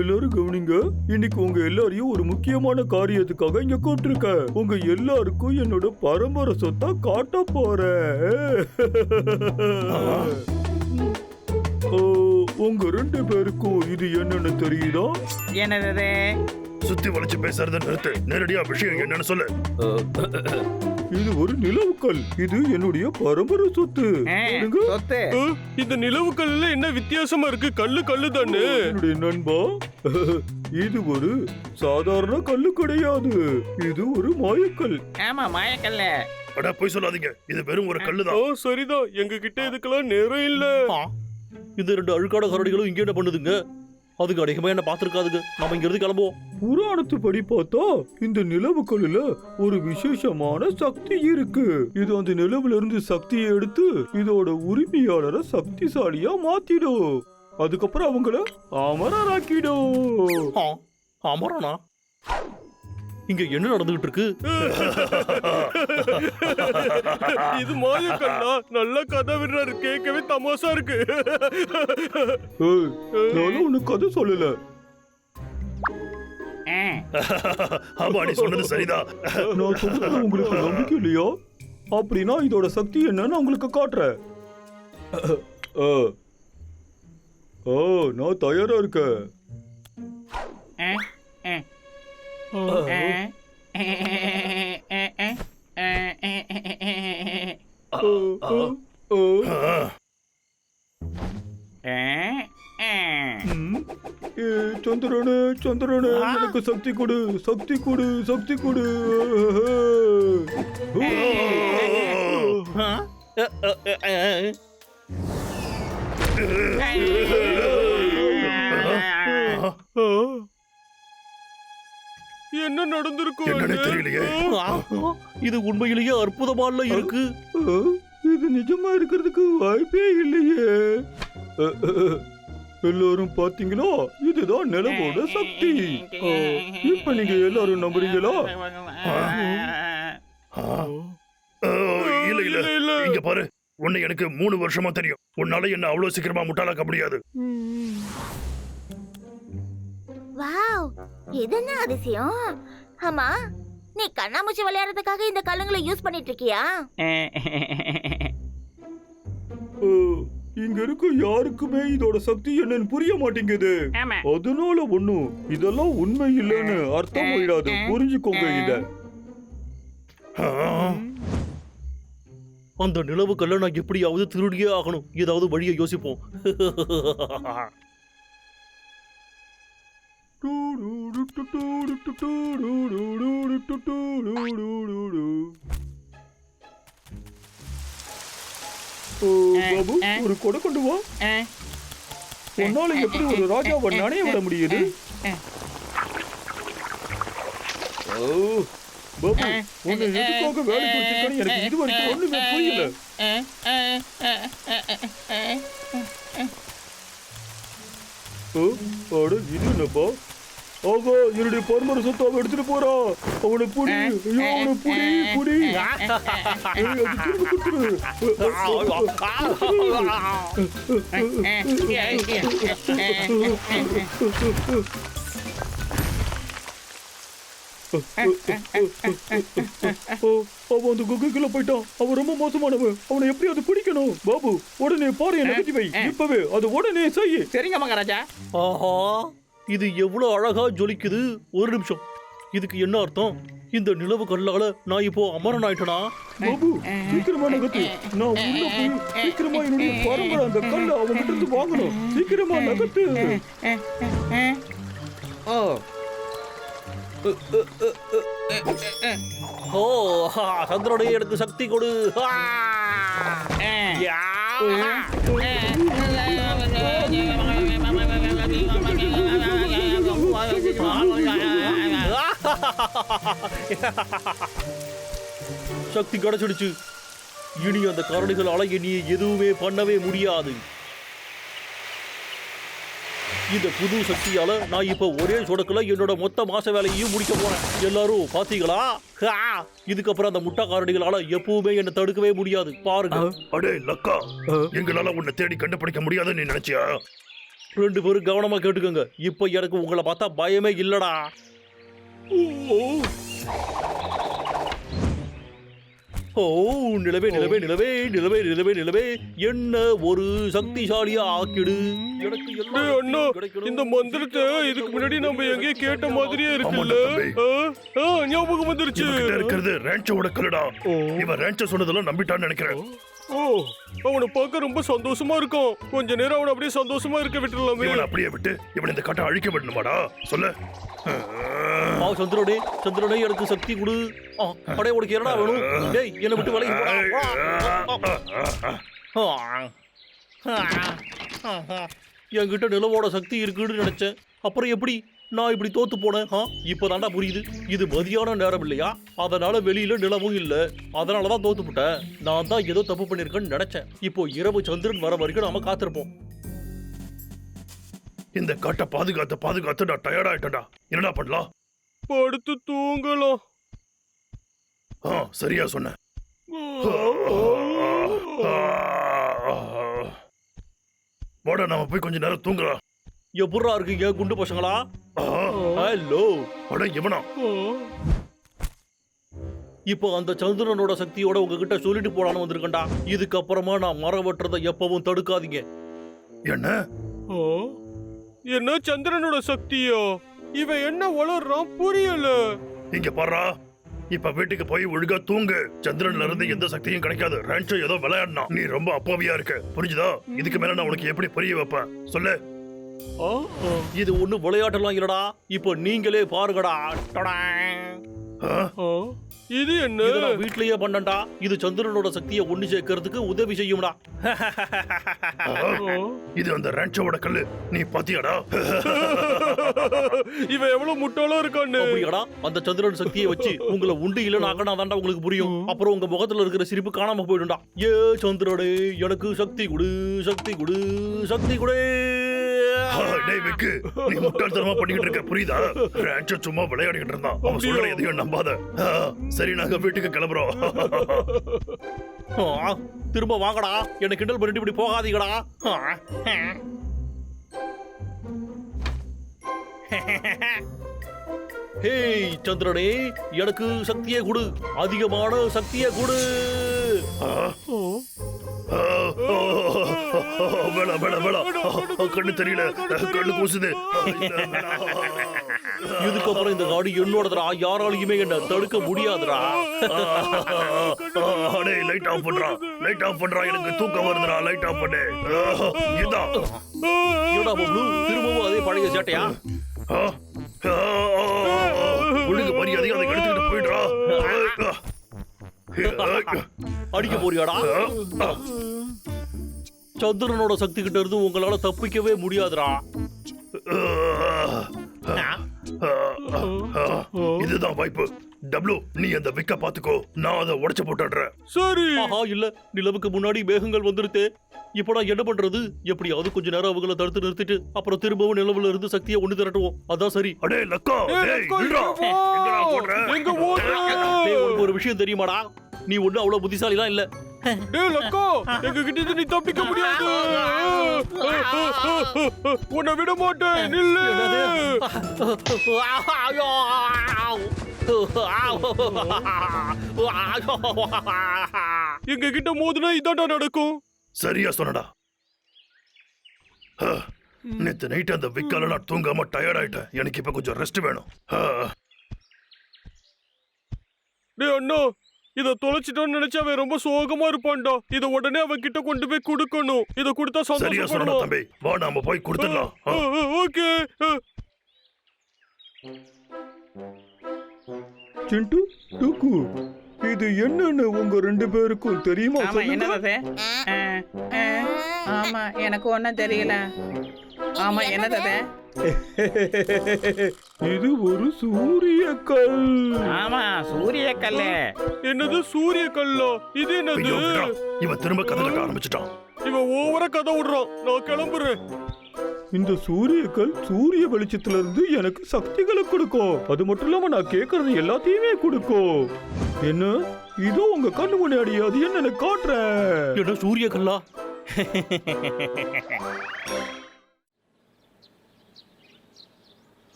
எல்லாரும் கவனிங்க. இன்னைக்கு உங்க எல்லாரையும் ஒரு முக்கியமான காரியத்துக்காக இங்க கூப்பிட்டிருக்கேன். உங்க எல்லாருக்கும் என்னோட பரம்பரை சொத்தா காட்ட போறேன். ஓ, உங்க ரெண்டு பேருக்கும் இது என்னன்னு தெரியுதா? என்னது? சுத்தி வளைச்சு பேசுறத நிறுத்து. நேரடியா விஷயம் என்னன்னு சொல்லு. இது ஒரு நிலவுக்கல். இது என்னுடைய பரம்பரை சொத்து. இந்த நிலவு கல்லுல என்ன வித்தியாசமா இருக்கு? கல்லு கல்லு தானே. என்னுடைய நண்பா. இது ஒரு சாதாரண கல்லு கிடையாது. இது ஒரு மாயக்கல். ஆமா மாயக்கல்ல. அட போய் சொல்லாதீங்க. இது வெறும் ஒரு ஓ கல்லுதான் சரிதான். எங்க கிட்ட இதுக்கெல்லாம் நேரம் இல்ல. இந்த ரெண்டு அழுக்காட கரடிகளும் இங்க என்ன பண்ணுதுங்க? அதுக்கு அதிகமா என்ன பார்த்துருக்காதுங்க. நம்ம இங்க இருந்து கிளம்புவோம். புராணத்து படி பார்த்தா இந்த நிலவுக்கல்லுல ஒரு விசேஷமான சக்தி இருக்கு. இது அந்த நிலவுல இருந்து சக்தியை எடுத்து இதோட உரிமையாளரை சக்திசாலியா மாத்திடும். அதுக்கப்புறம் அவங்கள அமரராக்கிடும். அமரனா? இங்க என்ன நடந்துகிட்டு இருக்கு இது மாய கல்லா நல்ல கதை விடுறாரு. கேட்கவே தமாசா இருக்கு. நானும் உனக்கு கதை சொல்லல. ஆமா நீ சொன்னது சரிதான். நான் சொல்றது உங்களுக்கு நம்பிக்கை இல்லையா? அப்படின்னா இதோட சக்தி என்னன்னு உங்களுக்கு காட்டுறேன். ஓ நான் தயாரா இருக்கேன். சந்திரனே சந்திரனே எனக்கு சக்தி கொடு சக்தி கொடு சக்தி கொடு ஆ, அ, அ, அ, அ. ஆ. என்ன நடந்திருக்கும் என்னன்னு? தெரியலையே. இது உண்மையிலேயே அற்புதமால இருக்கு. இது நிஜமா இருக்கிறதுக்கு வாய்ப்பே இல்லையே. எல்லாரும் பாத்தீங்களா இதுதான் நிலவோட சக்தி. இப்ப நீங்க எல்லாரும் நம்புறீங்களா? இல்ல இல்ல, இல்ல. இங்க பாரு. உன்னை எனக்கு மூணு வருஷமா தெரியும். உன்னால என்ன அவ்வளவு சீக்கிரமா முட்டாளாக்க முடியாது. என்ன அதிசயம்? ஆமா நீ கண்ணாமூச்சி விளையாடுறதுக்காக இந்த கல்லுங்களை யூஸ் பண்ணிட்டு இருக்கியா அஹ், இங்க இருக்க யாருக்குமே இதோட சக்தி என்னன்னு புரிய மாட்டேங்குது. ஆமா. அதனால ஒண்ணும் இதெல்லாம் உண்மை இல்லைன்னு அர்த்தம் போயிடாது புரிஞ்சுக்கோங்க இத. அந்த நிலவு கல்ல நான் எப்படியாவது திருடியே ஆகணும். ஏதாவது வழியை யோசிப்போம். பாபு ஒரு கொடை கொண்டு வா உன்னால எப்படி ஒரு ராஜாவை நனைய விட முடியுது ஓ, பாபு உன்னை எதுக்காக வேலைக்கு எனக்கு இது வரைக்கும் ஒண்ணுமே புரியல அட இது என்னப்பா ஆகா என்னுடைய பரம்பரை சொத்து அவன் எடுத்துட்டு போறான் அவனை புடி ஐயோ அவனை புடி புடி ஏய், திரும்ப அவன் அந்த குகைக்குள்ள போயிட்டான். அவன் ரொம்ப மோசமானவன். அவனை எப்படியாவது பிடிக்கணும்? பாபு உடனே பாரு நகர்த்தி வை. இப்பவே அது உடனே செய். சரிங்க மகாராஜா. ஆஹா இது எவ்வளவு அழகா ஜொலிக்குது. ஒரு நிமிஷம். இதுக்கு என்ன அர்த்தம்? இந்த நிலவு கல்லால நான் இப்போ அமரன் ஆயிட்டனா பாபு சீக்கிரமா நகர்த்து. நான் உள்ள போய் சீக்கிரமா என்னுடைய பரம்பரை அந்த கல்லை அவங்க கிட்ட இருந்து வாங்கணும். சீக்கிரமா நகர்த்து. ஓ ஓ ஹா, சந்திரனே எனக்கு சக்தி கொடு. சக்தி கிடைச்சிடுச்சு இனி அந்த கரடிகள் அழகி நீ எதுவுமே பண்ணவே முடியாது. இந்த புது சக்தியால நான் இப்ப ஒரே சொடக்குல என்னோட மொத்த மாச வேலையையும் முடிக்க போறேன். எல்லாரும் பாத்தீங்களா! இதுக்கப்புறம் அந்த முட்டா காரடிகளால எப்பவுமே என்னை தடுக்கவே முடியாது. பாருங்க. அடே லக்கா! எங்களால உன்னை தேடி கண்டுபிடிக்க முடியாதுன்னு நீ நினைச்சியா? ரெண்டு பேரும் கவனமா கேட்டுக்கோங்க. இப்ப எனக்கு உங்களை பார்த்தா பயமே இல்லடா. ஓ. நிலவே நிலவே நிலவே நிலவே நிலவே நிலவே. என்ன ஒரு சக்திசாலியா ஆக்கிடு? அண்ணா. இந்த மந்திரத்தை இதுக்கு முன்னாடி நம்ம எங்கேயோ கேட்ட மாதிரியே இருக்குல்ல? ஞாபகம் வந்துருச்சு. இருக்கிறது ரேஞ்சோட கல்லுடா. இவன் ரேஞ்ச சொன்னதெல்லாம் நம்பிட்டான்னு நினைக்கிறேன். ஓ. அவனை பார்க்க ரொம்ப சந்தோஷமா இருக்கான் கொஞ்ச நேரம் அவனை அப்படியே சந்தோஷமா இருக்க விட்டுறலாமே இவனை அப்படியே விட்டு இவன் இந்த காட்டை அழிக்க விடணுமாடா? சொல்லு. ஆ சந்திரனே சந்திரனே எனக்கு சக்தி கொடு. அடே உனக்கு என்னடா வேணும்? டேய் என்னை விட்டு விலகி போடா. ஆ. என்கிட்ட நிலவோட சக்தி இருக்குன்னு நினைச்சேன். அப்புறம் எப்படி? நான் இப்படி தோத்து போனேன் ஆ? இப்போதாண்டா புரியுது. இது மதியான நேரம் இல்லையா? அதனால வெளியில நிலவும் இல்ல. அதனால தான் தோத்து போட்டேன் நான் தான் ஏதோ தப்பு பண்ணிருக்கேன்னு நினைச்சேன். இப்போ இரவு சந்திரன் வர வரைக்கும் நாம காத்திருப்போம். இந்த காட்டை பாதுகாத்து பாதுகாத்து நான் டயர்ட் ஆயிட்டேன்டா. என்னடா பண்ணலாம்? படுத்து தூங்கலாம். ஆ சரியா சொன்ன. வாடா நாம போய் கொஞ்ச நேரம் தூங்கலாம். எப்படா இருக்கீங்க குண்டு பசங்களா? ஹலோ அட இவனா? இப்போ அந்த சந்திரனோட சக்தியோட உங்ககிட்ட சொல்லிட்டு போலான்னு வந்திருக்கேன்டா. இதுக்கப்புறமா நான் மரம் வெட்டுறதை எப்பவும் தடுக்காதீங்க. என்ன? ஆ? என்ன சந்திரனோட சக்தியா? இவன் என்ன வளர்றான் புரியல. இங்க பாருடா இப்ப வீட்டுக்கு போய் ஒழுங்கா தூங்கு. சந்திரன்ல இருந்து எந்த சக்தியும் கிடைக்காது. ரேஞ்சோ ஏதோ விளையாடினா நீ ரொம்ப அப்பாவியா இருக்க. புரிஞ்சுதா? இதுக்கு மேல நான் உனக்கு எப்படி புரிய வைப்பேன்? சொல்லு. இது ஒண்ணு விளையாட்டெல்லாம் இல்லடா. இப்போ நீங்களே பாருங்கடா? இது என்ன? வீட்லயே பண்ணண்டா இது சந்திரனோட சக்தியை ஒண்ணு சேர்க்கறதுக்கு உதவி செய்யும்டா? இது அந்த ரேஞ்சோட கல்லு. நீ பாத்தியாடா? இவன் எவ்வளவு முட்டாளா இருக்கான்னு. அப்படியாடா. அந்த சந்திரன் சக்தியை வச்சு உங்களை உண்டு இல்லைன்னு ஆக்கினாதான்டா உங்களுக்கு புரியும். அப்புறம் உங்க முகத்துல இருக்கிற சிரிப்பு காணாம போயிடும்டா. ஏ சந்திரனே எனக்கு சக்தி கொடு சக்தி கொடு சக்தி கொடு. டேய் விக்கு நீ முட்டாள்தனமா பண்ணிக்கிட்டு இருக்க புரியுதா? ரேஞ்சோ சும்மா விளையாடிக்கிட்டு இருந்தான். அவன் சொல்ற எதையும் நம்பாத. சரி நாங்க வீட்டுக்கு கிளம்புறோம். ஆ, திரும்ப வாங்கடா. என்ன கிண்டல் பண்ணிட்டு இப்படி போகாதீங்கடா. ஹேய் சந்திரனே எனக்கு சக்தியை கொடு. அதிகமான சக்தியை கொடு. வேணாம் வேணாம் வேணாம். கண்ணு தெரியல. கண்ணு கூசுது. இதுக்கப்புறம் இந்த காடு என்னோடதுடா யாராலையுமே என்ன தடுக்க முடியாதுடா. டேய் லைட் ஆஃப் பண்றா. லைட் ஆஃப் பண்றா. எனக்கு தூக்கம் வருதுடா. லைட் ஆஃப் பண்ணு. ஆ, இதான் என்னடா பப்ளு திரும்பவும் அதே பழைய சேட்டையா? ஒழுங்கு மரியாதை அதை எடுத்துக்கிட்டு போயிடுறா. அடிக்க போறியாடா? சந்திரனோட சக்தி கிட்ட இருந்து உங்களால தப்பிக்கவே முடியாதுடா இதுதான் வாய்ப்பு டப்ளு நீ அந்த விக்க பாத்துக்கோ. நான் அதை உடைச்சு போட்டுடுறேன். சரி. ஆஹா இல்ல. நிலவுக்கு முன்னாடி மேகங்கள் வந்துருத்து. இப்போ நான் என்ன பண்றது? எப்படியாவது கொஞ்ச நேரம் அவங்கள தடுத்து நிறுத்திட்டு அப்புறம் திரும்பவும் நிலவுல இருந்து சக்தியை ஒண்ணு திரட்டுவோம். அதான் சரி. அடே லக்கா! ஒரு விஷயம் தெரியுமாடா? நீ ஒண்ணு அவ்வளவு புத்திசாலிலாம் இல்ல. டேய் லக்கா! எங்க கிட்ட இருந்து நீ தப்பிக்க முடியாது. உன்னை விட மாட்டேன். நில்லு. எங்க கிட்ட மோதுனா இதாண்டா நடக்கும். சரியா சொன்னடா. நேத்து நைட் அந்த விக்கால நான் தூங்காம டயர்ட் ஆயிட்டேன். எனக்கு இப்ப கொஞ்சம் ரெஸ்ட் வேணும். டேய் அண்ணா இத தொலைச்சிட்டோன்னு நினைச்சா அவன் ரொம்ப சோகமா இருப்பான்டா. இத உடனே அவன் கிட்ட கொண்டு போய் கொடுக்கணும். இத கொடுத்தா சந்தோஷப்படுவான் தம்பி. வா நாம போய் கொடுத்துடலாம். ஓகே சிண்டு டுக்கு இது என்னன்னு உங்க ரெண்டு பேருக்கும் தெரியுமா? ஆமா சொல்லுங்க. என்னது அது? ஆ, ஆ, ஆமா எனக்கு ஒன்றும் தெரியல. ஆமா என்னது? அது? இது ஒரு சூரிய கல் ஆமா சூரிய கல்லு என்னது சூரிய கல்லா இது என்னது? ஐயோ. இவன் திரும்ப கதை கட்ட ஆரம்பிச்சிட்டான். இவன் ஓவரா கதை விடுறான். நான் கிளம்புறேன். இந்த சூரியக்கள் சூரிய வெளிச்சத்துல இருந்து எனக்கு சக்திகளை கொடுக்கும் அது மட்டும் இல்லாம நான் கேட்கறது எல்லாத்தையுமே கொடுக்கும் என்ன? இதோ உங்க கண்ணு முன்னாடி அது என்ன காட்டுறேன் சூரிய கல்லா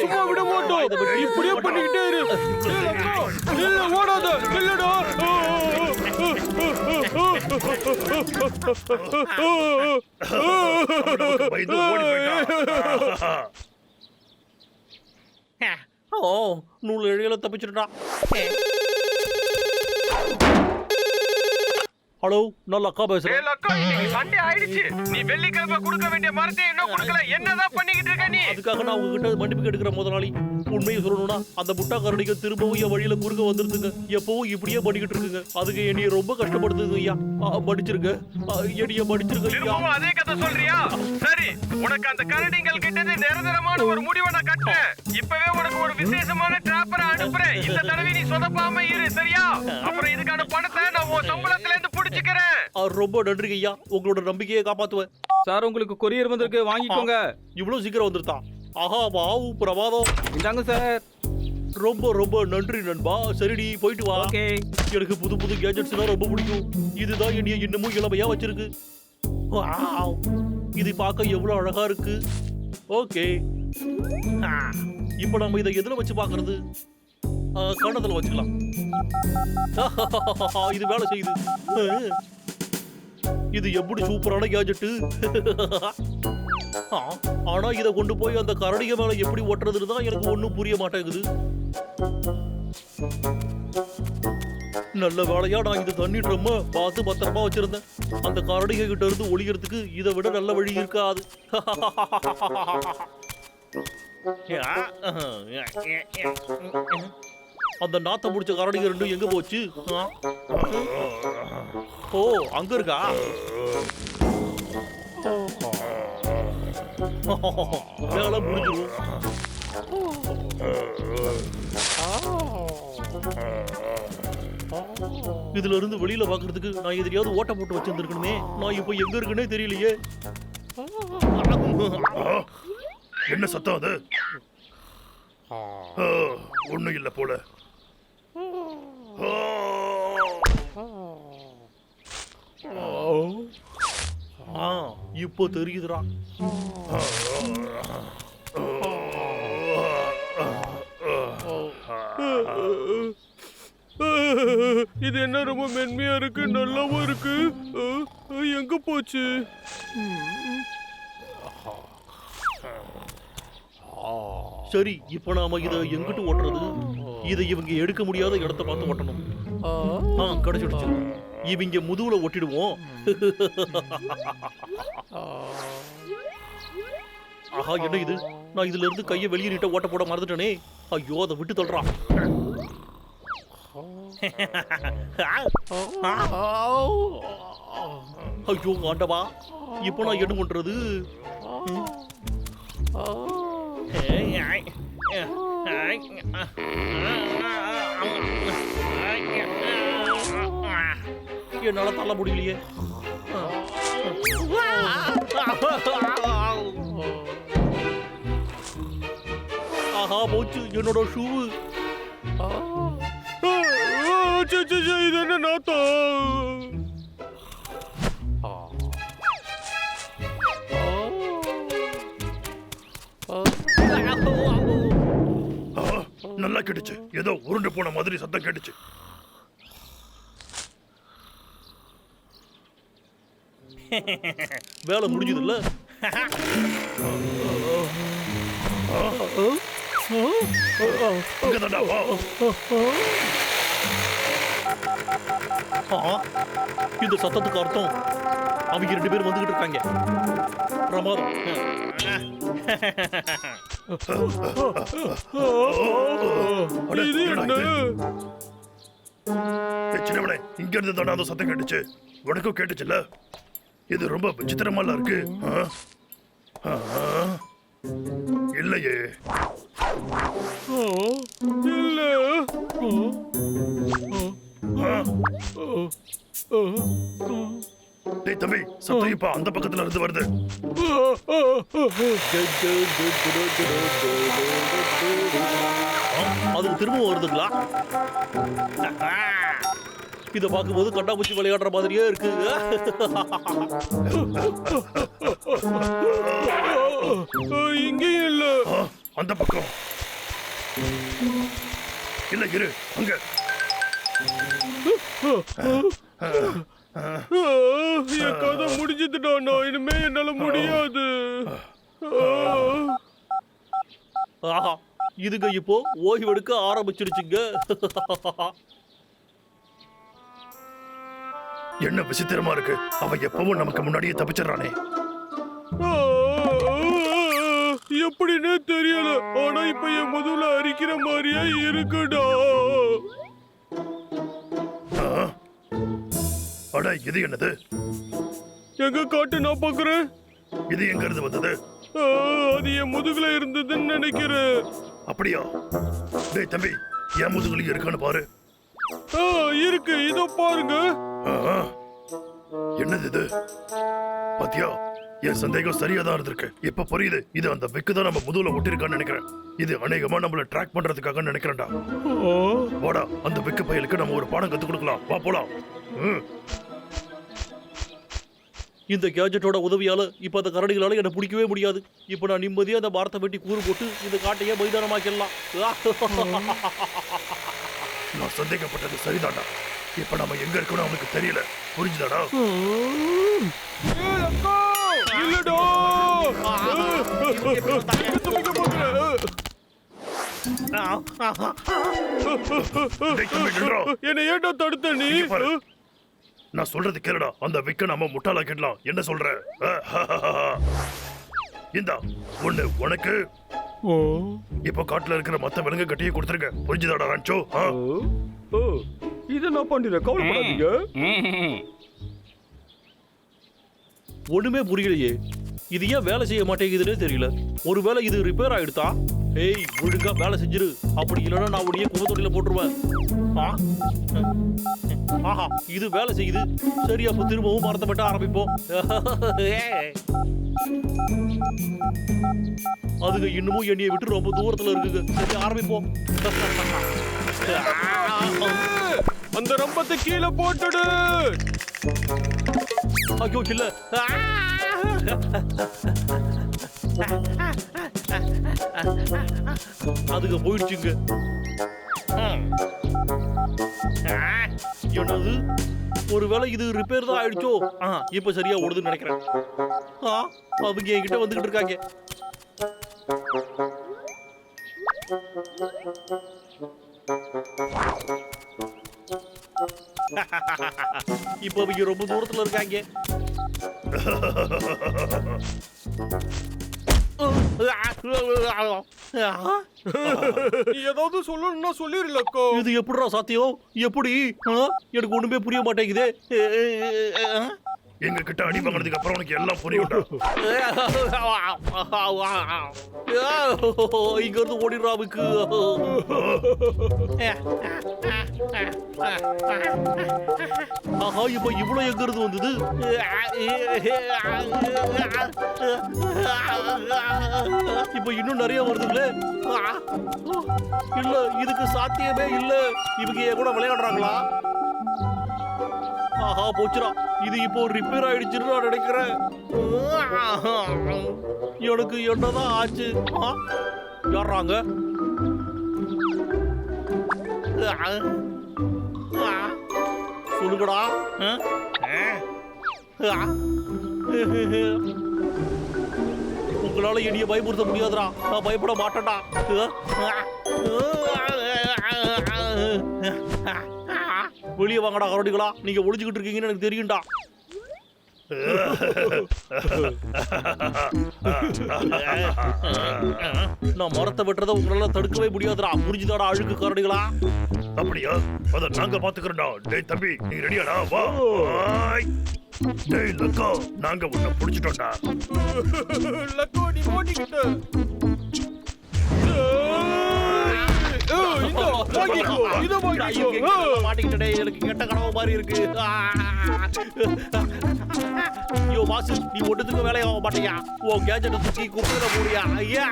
சும்மா விட மாட்டோம். இப்படியே பண்ணிக்கிட்டே இரு. ஓடாத பயந்து ஓடி போயிட்டான். ஓ நூல் இழையில தப்பிச்சிட்டா ஹலோ நான் லக்கா பேசுறேன். லக்கா இன்னைக்கு சண்டே ஆயிடுச்சு. நீ வெள்ளிக்கிழமை கொடுக்க வேண்டிய மரத்தை இன்னும் கொடுக்கல. என்னதான் பண்ணிக்கிட்டு இருக்க நீ? அதுக்காக நான் உங்ககிட்ட மன்னிப்பு கேட்டுக்கிற முதலாளி. உண்மையை சொல்லணும்னா அந்த முட்டா கரடிங்க திரும்பவும் என் வழியில குறுக்க வந்துருதுங்க எப்பவும் இப்படியே பண்ணிக்கிட்டு இருக்குங்க. அதுக்கு என்னைய ரொம்ப கஷ்டப்படுத்துங்க ஐயா. ஆ, என்னைய மன்னிச்சிருங்க ஐயா. திரும்பவும் அதே கதை சொல்றியா? சரி உனக்கு அந்த கரடிங்கள் கிட்டது நிரந்தரமான ஒரு முடிவை நான் கட்டுறேன். இப்பவே உனக்கு ஒரு விசேஷமான டிராப்பரை அனுப்புறேன். இந்த தடவை நீ சொதப்பாம இரு சரியா? அப்புறம் இதுக்கான பணத்தை நான் உன் சம்பளத்துல இருந்து புடிச்சுக்கிறேன் ஆ, ரொம்ப நன்றிங்க ஐயா. உங்களோட நம்பிக்கையை காப்பாத்துவேன். சார் உங்களுக்கு கொரியர் வந்திருக்கு. வாங்கிக்கோங்க. இவ்வளவு சீக்கிரம் வந்துருதான் ஆஹா வாவு பிரமாதம். இந்தாங்க சார். ரொம்ப ரொம்ப நன்றி நண்பா. சரிடி போயிட்டு வா. ஓகே. எனக்கு புது புது கேஜெட்ஸ் தான் ரொம்ப பிடிக்கும். இதுதான் என்னைய இன்னமும் இளமையா வச்சிருக்கு. வாவ். இது பார்க்க எவ்வளவு அழகா இருக்கு. ஓகே. இப்போ நம்ம இதை எதுல வச்சு பார்க்கிறது? கன்னத்துல வச்சுக்கலாம். இது வேலை செய்யுது. இது எப்படி சூப்பரான கேஜெட்டு ஆனா இதை கொண்டு போய் அந்த கரடிக மேல எப்படி ஒட்டுறதுன்னு தான் எனக்கு ஒண்ணும் புரிய மாட்டேங்குது. நல்ல வேலையா நான் இந்த தண்ணி ட்ரம்ம பார்த்து பத்திரமா வச்சிருந்தேன். அந்த கரடிக கிட்ட இருந்து ஒளியறதுக்கு இதை விட நல்ல வழி இருக்காது. அந்த நாத்த முடிச்ச கரடிங்க ரெண்டும் எங்க போச்சு? ஓ அங்க இருக்கா? வேலை முடிஞ்சிடும் இதுல இருந்து வெளியில பாக்குறதுக்கு நான் எதிரியாவது ஓட்ட போட்டு வச்சிருந்திருக்கணுமே. நான் இப்போ எங்க இருக்குன்னே தெரியலையே. என்ன சத்தம் அது? ஒண்ணும் இல்ல போல. இப்போ தெரியுதுடா இது என்ன ரொம்ப மென்மையா இருக்கு? நல்லாவும் இருக்கு. எங்க போச்சு? சரி இப்போ நாம இதை எங்கிட்டு ஓட்டுறது? இதை இவங்க எடுக்க முடியாத இடத்த பார்த்து ஓட்டணும் ஆ. கிடைச்சிடுச்சு இவங்க முதுகுல ஒட்டிடுவோம். ஆஹா என்ன இது? நான் இதுல இருந்து கையை வெளியே நீட்ட ஓட்ட போட மறந்துட்டேனே. ஐயோ அதை விட்டு தள்ளுறான் ஐயோ ஆண்டவா இப்போ நான் என்ன பண்றது என்னால தள்ள முடியலையே. ஆஹா போச்சு என்னோட ஷூ. அஹ், இது என்ன நாத்தம்? நல்லா கேட்டுச்சு. ஏதோ உருண்டு போன மாதிரி சத்தம் கேட்டுச்சு. வேலை வா. ஆ, இந்த சத்தத்துக்கு அர்த்தம். அவங்க ரெண்டு பேரும் வந்துகிட்டு இருக்காங்க. பிரமாதம். இது என்ன? சின்னவனே இங்க இருந்து தானே அந்த சத்தம் கேட்டுச்சு. உனக்கும் கேட்டுச்சுல்ல? இது ரொம்ப விசித்திரமால இருக்கு? இல்லையே. இல்ல. ஆ? அஹ், அஹ், டேய் தம்பி சத்தம் இப்ப அந்த பக்கத்துல இருந்து வருது. அஹ், அஹ், அஹ். ஆ, அது திரும்ப வருதுங்களா? இத பார்க்கும்போது கண்ணாமூச்சி விளையாடுற மாதிரியே இருக்கு. இங்கேயும் இல்ல. அந்த பக்கம். இல்ல இரு அங்க. என் கதை முடிஞ்சதுடா நான் இனிமே என்னால முடியாது. ஆஹா இதுங்க இப்போ ஓய்வெடுக்க ஆரம்பிச்சிருச்சுங்க. என்ன விசித்திரமா இருக்கு? அவன் எப்பவும் நமக்கு முன்னாடியே தப்பிச்சிடறானே. எப்படின்னே தெரியல. ஆனா இப்ப என் முதுகுல அரிக்கிற மாதிரியே இருக்குடா. அட இது என்னது? எங்க காட்டு நான் பாக்குறேன். இது எங்க இருந்து வந்தது அது என் முதுகுல இருந்ததுன்னு நினைக்கிறேன். அப்படியா? டேய் தம்பி என் முதுகுலி இருக்கான்னு பாரு. இருக்கு. இதோ பாருங்க. என்னது இது? பாத்தியா என் சந்தேகம் சரியா தான் இருந்திருக்கு. இப்ப புரியுது. இது அந்த விக்கு தான் நம்ம முதுகுல ஒட்டிருக்கான்னு நினைக்கிறேன். இது அநேகமா நம்மள ட்ராக் பண்றதுக்காக நினைக்கிறேன்டா. வாடா அந்த விக்கு பயலுக்கு நம்ம ஒரு பாடம் கத்து கொடுக்கலாம். வா போலாம். ம். இந்த கேஜெட்டோட உதவியால இப்ப அந்த கரடிகளால என்ன பிடிக்கவே முடியாது. இப்ப நான் நிம்மதியா அந்த மரத்தை வெட்டி கூறு போட்டு இந்த காட்டையே மைதானமாக்கிடலாம். நான் சந்தேகப்பட்டது சரிதான்டா இப்ப நம்ம எங்க இருக்கணும் அவனுக்கு தெரியல. புரிஞ்சுதாடா. என்னை ஏன்டா தடுத்த நீ. நான் சொல்றது கேளுடா. அந்த விக்க நம்ம முட்டாளாக்கிடலாம் என்ன சொல்ற? இந்தா ஒண்ணு உனக்கு. இப்ப காட்டுல இருக்கிற மத்த விலங்கு கட்டியே கொடுத்துருங்க. புரிஞ்சுதாடா ஆ? ஓ இதை நான் பண்ணிடுறேன். கவலைப்படாதீங்க. ஒண்ணுமே புரியலையே. இது ஏன் வேலை செய்ய மாட்டேங்குதுன்னே தெரியல. ஒருவேளை இது ரிப்பேர் ஆயிடுதா ஏய் ஒழுங்கா வேலை செஞ்சிரு. அப்படி இல்லைன்னா நான் உடைய குப்பத்தொட்டில போட்டுருவேன்? ஆஹா இது வேலை செய்யுது. சரி அப்ப திரும்பவும் மரத்தை வெட்ட ஆரம்பிப்போம். அதுங்க இன்னமும் என்னைய விட்டு ரொம்ப தூரத்துல இருக்குங்க. சரி ஆரம்பிப்போம். அந்த ரம்பத்தை கீழே போட்டுடு. ஐயோ இல்ல. அதுக்கு போயிடுச்சுங்க. என்னது? ஒருவேளை இது ரிப்பேர் தான் ஆயிடுச்சோ? ஆ இப்போ சரியா ஓடுதுன்னு நினைக்கிறேன். ஆ அவங்க என்கிட்ட வந்துகிட்டு இருக்காங்க. இப்போ அவங்க ரொம்ப தூரத்தில் இருக்காங்க. நீ ஏதாவது சொல்லணும்னா சொல்லிடலக்கோ இது எப்படிடா சாத்தியம்? எப்படி? எனக்கு ஒண்ணுமே புரிய மாட்டேங்குது. எங்க கிட்ட அடி வாங்கினதுக்கு அப்புறம் உனக்கு எல்லாம் புரியும்டா. இங்க இருந்து ஓடிடுறாவுக்கு ஆஹா இப்ப இவ்வளவு எங்க இருந்து வந்தது? இப்ப இன்னும் நிறைய வருதுங்களே. இல்ல இதுக்கு சாத்தியமே இல்ல. இவங்க கூட விளையாடுறாங்களா? ஆஹா போச்சுடா. இது இப்போ ரிப்பேர் ஆயிடுச்சுன்னு நான் நினைக்கிறேன். எனக்கு என்னதான் ஆச்சு? ஆ? ஆ? சொல்லுங்கடா உங்களால என்னைய பயமுறுத்த முடியாதுடா. நான் பயப்பட மாட்டேன்டா. வெளியே வாங்கடா கரடிகளா. நீங்க ஒளிஞ்சுக்கிட்டு இருக்கீங்கன்னு எனக்கு தெரியும்டா. நான் மரத்தை வெட்டுறதை உங்களால தடுக்கவே முடியாதுடா. புரிஞ்சுதாடா அழுக்கு கரடிகளா. அப்படியா? அத நாங்க பாத்துக்கிறோம்டா. டேய் தம்பி நீ ரெடியாடா. வா. டேய் லக்கா நாங்க உன்னை புடிச்சிட்டோம்டா. லக்கோ நீ ஓடிக்கிட்ட இந்தா, வாங்கிக்கோ, ஆ. மாட்டிக்கிட்டே எனக்கு கெட்ட கனவு மாதிரி இருக்கு. ஐயோ நீ ஒண்ணுத்துக்கு வேலையாக மாட்டியா? உன் கேஜெட்டை தூக்கி குப்பையில போடியா ஐயா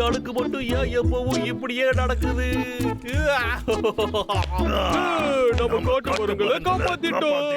எனக்கு மட்டும் ஏன் எப்பவும் இப்படியே நடக்குது? நம்ம காட்டு மரங்களை காப்பாத்திட்டோம்.